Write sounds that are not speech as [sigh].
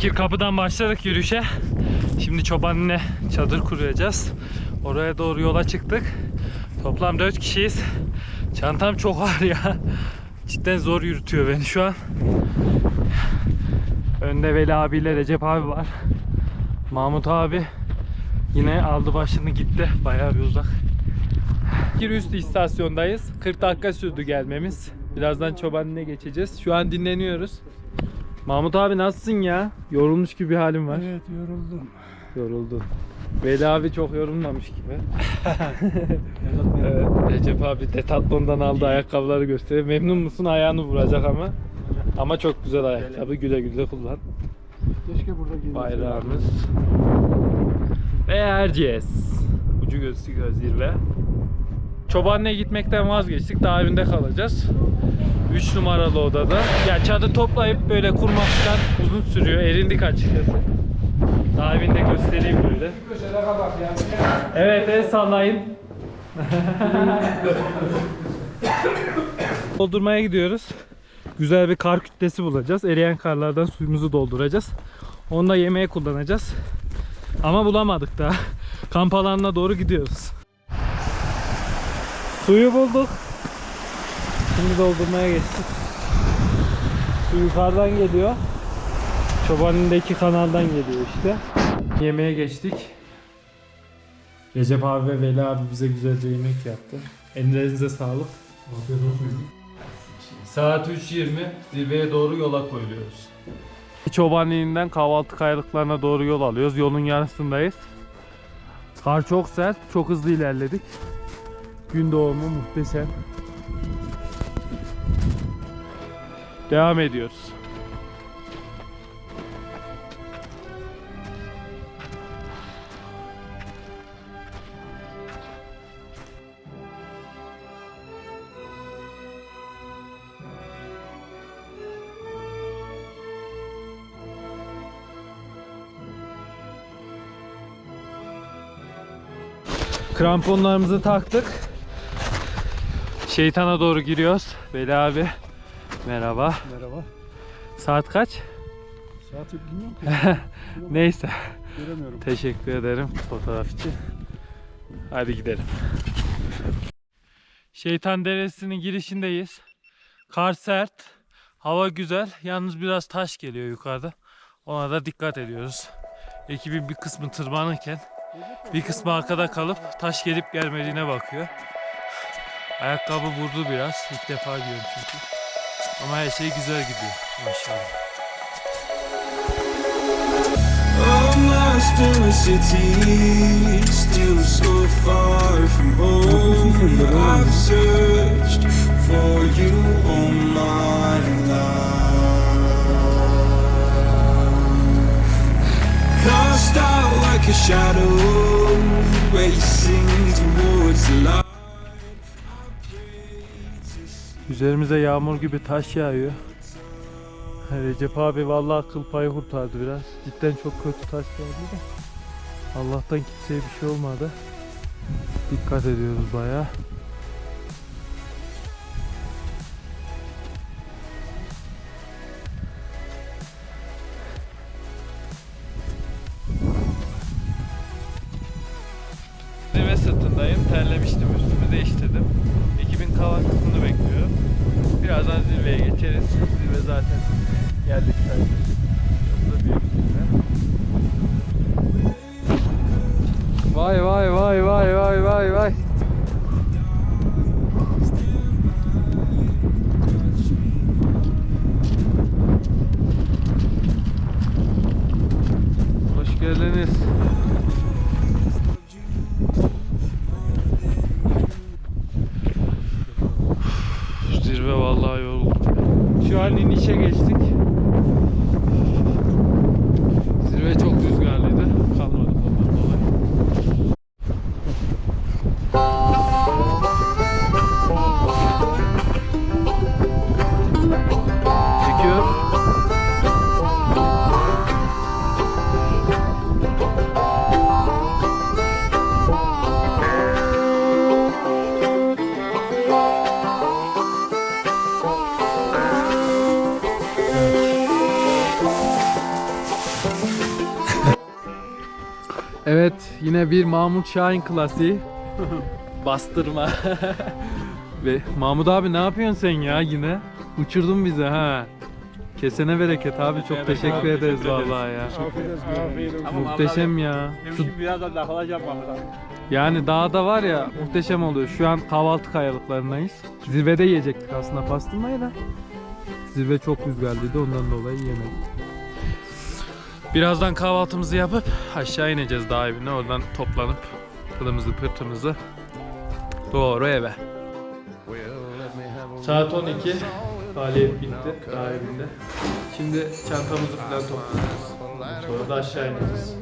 Bakir kapıdan başladık yürüyüşe. Şimdi çobanine çadır kuracağız. Oraya doğru yola çıktık. Toplam 4 kişiyiz. Çantam çok ağır ya. Cidden zor yürütüyor beni şu an. Önde Veli abiyle Recep abi var. Mahmut abi yine aldı başını gitti. Bayağı bir uzak. Bir üst istasyondayız. 40 dakika sürdü gelmemiz. Birazdan çobanine geçeceğiz. Şu an dinleniyoruz. Mahmut abi nasılsın ya? Yorulmuş gibi bir halim var. Evet yoruldum. Yoruldun. Veli abi çok yorulmamış gibi. [laughs] Evet, Recep abi Decathlon'dan aldığı ayakkabıları gösteriyor. Memnun musun? Ayağını vuracak ama. Ama çok güzel ayakkabı. Güle güle kullan. Keşke burada gelmeseydi. Bayrağımız. Ve Erciyes. Ucu gözüküyor zirve. Çobanlı'ya gitmekten vazgeçtik. Daha evinde kalacağız. 3 numaralı odada. Ya çadır toplayıp böyle kurmaktan uzun sürüyor. Erindik açıkçası. Daha evinde göstereyim böyle. Evet el sallayın. [laughs] Doldurmaya gidiyoruz. Güzel bir kar kütlesi bulacağız. Eriyen karlardan suyumuzu dolduracağız. Onu da yemeğe kullanacağız. Ama bulamadık daha. Kamp alanına doğru gidiyoruz. Suyu bulduk. Şimdi doldurmaya geçtik. Su yukarıdan geliyor. Çobanındaki kanaldan geliyor işte. Yemeğe geçtik. Recep abi ve Veli abi bize güzelce yemek yaptı. Ellerinize sağlık. Saat 3.20 zirveye doğru yola koyuluyoruz. Çobanliğinden kahvaltı kayalıklarına doğru yol alıyoruz. Yolun yarısındayız. Kar çok sert, çok hızlı ilerledik. Gün doğumu muhteşem. Devam ediyoruz. Kramponlarımızı taktık. Şeytana doğru giriyoruz. Veli abi. Merhaba. Merhaba. Saat kaç? Saati bilmiyorum ki. [laughs] Neyse. Göremiyorum. Teşekkür ederim fotoğraf için. Hadi gidelim. Şeytan Deresi'nin girişindeyiz. Kar sert. Hava güzel. Yalnız biraz taş geliyor yukarıda. Ona da dikkat ediyoruz. Ekibin bir kısmı tırmanırken bir kısmı arkada kalıp taş gelip gelmediğine bakıyor. Ayakkabı vurdu biraz. İlk defa giyiyorum çünkü. Ama her şey güzel gidiyor. Maşallah. In the city, still so far from home. I've searched for you all my life. Cast out like a shadow, racing towards the light. Üzerimize yağmur gibi taş yağıyor. Recep abi vallahi kıl payı kurtardı biraz. Cidden çok kötü taş geldi de. Allah'tan kimseye bir şey olmadı. Dikkat ediyoruz bayağı. Sırtındayım. Terlemiştim. Üstümü değiştirdim. Ekibin kalan kısmını bekliyorum. Birazdan zirveye geçeriz. Zirve zaten geldik sayılır. Burası da zirve. Vay vay vay vay vay vay vay. Hoş geldiniz. An inişe geçtik. Evet yine bir Mahmut Şahin klasiği. [laughs] Bastırma. [laughs] Ve Mahmut abi ne yapıyorsun sen ya yine? Uçurdun bizi ha. Kesene bereket abi çok teşekkür ederiz vallahi ya. Muhteşem ya. Şu, biraz da kalacağım Mahmut abi. yani dağda var ya muhteşem oluyor. Şu an kahvaltı kayalıklarındayız. Zirvede yiyecektik aslında pastırmayı da. Zirve çok rüzgarlıydı ondan dolayı yemedik. Birazdan kahvaltımızı yapıp aşağı ineceğiz dağ evine. Oradan toplanıp kılımızı pırtımızı doğru eve. Saat 12. Faaliyet bitti dağ evinde. Şimdi çantamızı falan toplayacağız. Sonra da aşağı ineceğiz.